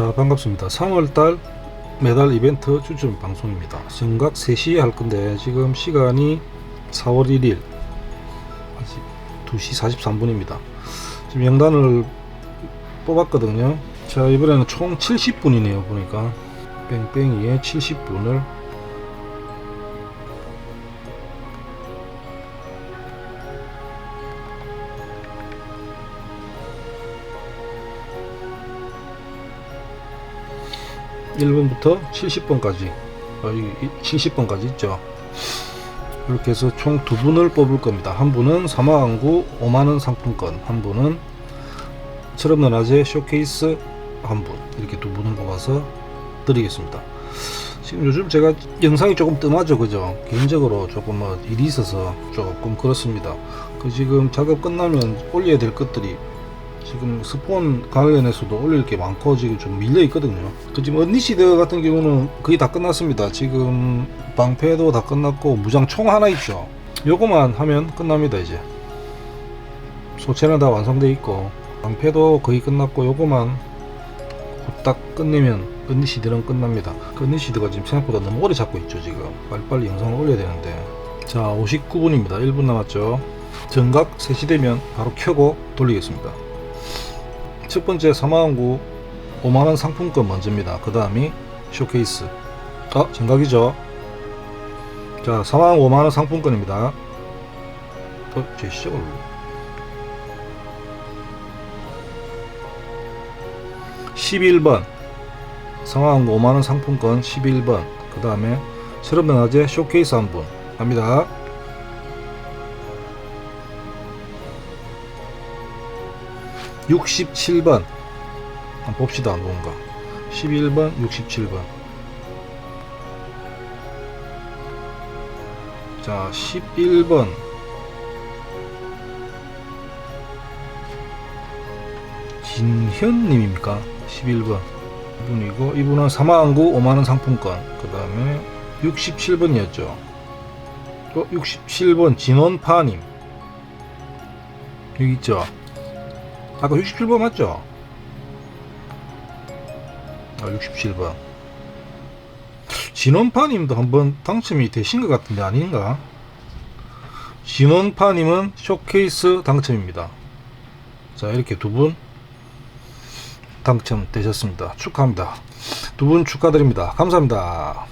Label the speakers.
Speaker 1: 자 반갑습니다. 3월달 매달 이벤트 추첨 방송입니다. 정각 3시에 할 건데 지금 시간이 4월 1일 아직 2시 43분입니다. 지금 명단을 뽑았거든요. 자 이번에는 총 70분이네요 보니까. 뺑뺑이에 70분을 일번부터 70번까지. 여기 70번까지 있죠. 이렇게 해서 총 두 분을 뽑을 겁니다. 한 분은 사마왕구 5만원 상품권 한 분은 철없는 아재 쇼케이스 한 분. 이렇게 두 분을 뽑아서 드리겠습니다. 지금 요즘 제가 영상이 조금 뜸하죠 그죠? 개인적으로 조금 뭐 일이 있어서 조금 그렇습니다. 그 지금 작업 끝나면 올려야 될 것들이 지금 스폰 관련해서도 올릴 게 많고 지금 좀 밀려 있거든요. 그 지금 언니시드 같은 경우는 거의 다 끝났습니다. 지금 방패도 다 끝났고 무장 총 하나 있죠. 요거만 하면 끝납니다 이제. 소체는 다 완성돼 있고 방패도 거의 끝났고 요거만 딱 끝내면 언니시드는 끝납니다. 그 언니시드가 지금 생각보다 너무 오래 잡고 있죠 지금. 빨리빨리 영상을 올려야 되는데. 자 59분입니다. 1분 남았죠. 정각 3시 되면 바로 켜고 돌리겠습니다. 첫 번째 사마왕구 5만원 상품권 먼저입니다. 그 다음이 쇼케이스. 아, 정각이죠. 자, 사마왕 5만원 상품권입니다. 어, 제 시작을. (11번) 상황 5만원 상품권 11번 그 다음에 철없는 아재 쇼케이스 한분 갑니다 67번. 한번 봅시다 뭔가. 11번 67번. 자 11번. 진현님입니까? 11번. 이분이고 이분은 사마왕구 5만원 상품권. 그 다음에 67번이었죠. 또 67번 진원파님. 여기 있죠 아까 67번 맞죠? 아 67번. 진원파님도 한번 당첨이 되신 것 같은데 아닌가? 진원파님은 쇼케이스 당첨입니다. 자 이렇게 두 분 당첨되셨습니다. 축하합니다. 두 분 축하드립니다. 감사합니다